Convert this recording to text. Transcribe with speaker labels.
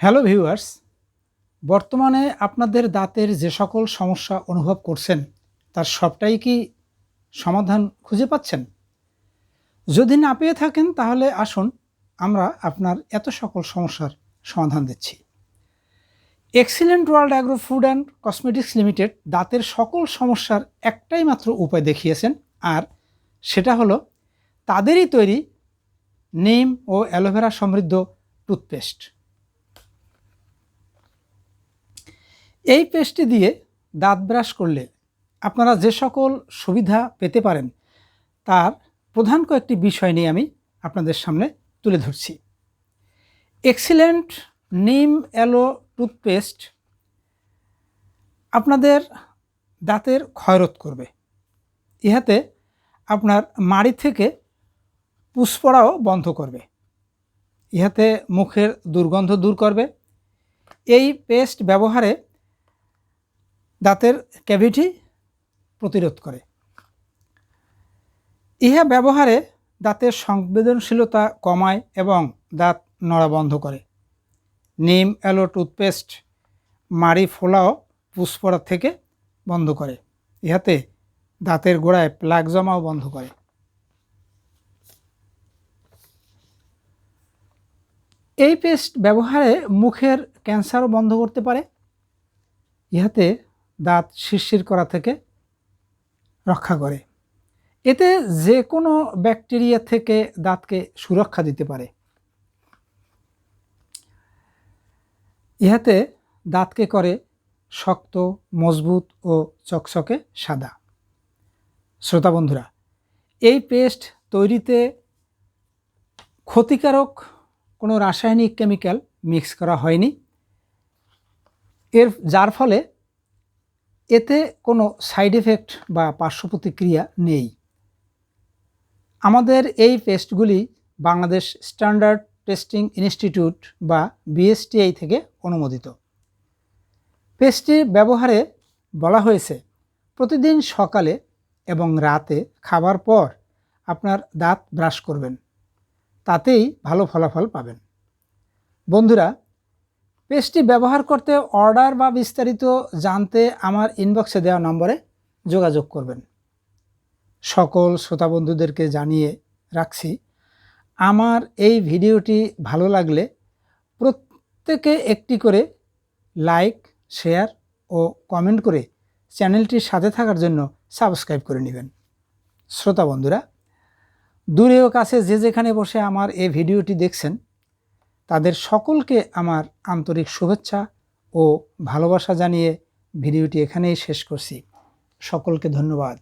Speaker 1: Hello viewers, বর্তমানে আপনাদের দাঁতের যে সকল সমস্যা অনুভব করছেন, তার সবটাই কি সমাধান খুঁজে পাচ্ছেন? যদি না পেয়ে থাকেন, তাহলে আসুন আমরা আপনার এত সকল সমস্যার সমাধান দিচ্ছি। Excellent world agro food and cosmetics limited দাঁতের সকল সমস্যার একটাই মাত্র উপায় দেখিয়েছেন, আর সেটা হলো তাদেরই তৈরি নিম ও অ্যালোভেরা সমৃদ্ধ টুথপেস্ট। এই পেস্টটি দিয়ে দাঁত ব্রাশ করলে আপনারা যে সকল সুবিধা পেতে পারেন, তার প্রধান কয়েকটি বিষয় নিয়ে আমি আপনাদের সামনে তুলে ধরছি। এক্সিলেন্ট নিম অ্যালো টুথপেস্ট আপনাদের দাঁতের ক্ষয়রোধ করবে। ইহাতে আপনার মাড়ি থেকে পুষ পড়াও বন্ধ করবে। ইহাতে মুখের দুর্গন্ধ দূর করবে। এই পেস্ট ব্যবহারে দাঁতের ক্যাভিটি প্রতিরোধ করে। ইহা ব্যবহারে দাঁতের সংবেদনশীলতা কমায় এবং দাঁত নড়া বন্ধ করে। নিম অ্যালো টুথপেস্ট মারি ফোলাও পুষ্পরা থেকে বন্ধ করে। ইহাতে দাঁতের গোড়ায় প্লাগ জমাও বন্ধ করে। এই পেস্ট ব্যবহারে মুখের ক্যান্সারও বন্ধ করতে পারে। ইহাতে দাঁত শিরশির করা থেকে রক্ষা করে। এতে যে কোনো ব্যাকটেরিয়া থেকে দাঁতকে সুরক্ষা দিতে পারে। ইহাতে দাঁতকে করে শক্ত, মজবুত ও চকচকে সাদা। শ্রোতা বন্ধুরা, এই পেস্ট তৈরিতে ক্ষতিকারক কোনো রাসায়নিক কেমিক্যাল মিক্স করা হয়নি। এর, যার ফলে এতে কোনো সাইড এফেক্ট বা পার্শ্ব প্রতিক্রিয়া নেই। আমাদের এই পেস্টগুলি বাংলাদেশ স্ট্যান্ডার্ড টেস্টিং ইনস্টিটিউট বা বিএসটিআই থেকে অনুমোদিত। পেস্টটি ব্যবহারে বলা হয়েছে, প্রতিদিন সকালে এবং রাতে খাবার পর আপনার দাঁত ব্রাশ করবেন, তাতেই ভালো ফলাফল পাবেন। বন্ধুরা পেস্টটি ব্যবহার করতে অর্ডার বা বিস্তারিত জানতে আমার ইনবক্সে দেওয়া নম্বরে যোগাযোগ করবেন। সকল শ্রোতা বন্ধুদেরকে জানিয়ে রাখছি, আমার এই ভিডিওটি ভালো লাগলে প্রত্যেকে একটি করে লাইক শেয়ার ও কমেন্ট করে চ্যানেলটির সাথে থাকার জন্য সাবস্ক্রাইব করে নেবেন। শ্রোতা বন্ধুরা, দূরে ও কাছে যে যেখানে বসে আমার এই ভিডিওটি দেখছেন তাদের সকলকে আমার আন্তরিক শুভেচ্ছা ও ভালোবাসা জানিয়ে ভিডিওটি এখানেই শেষ করছি। সকলকে ধন্যবাদ।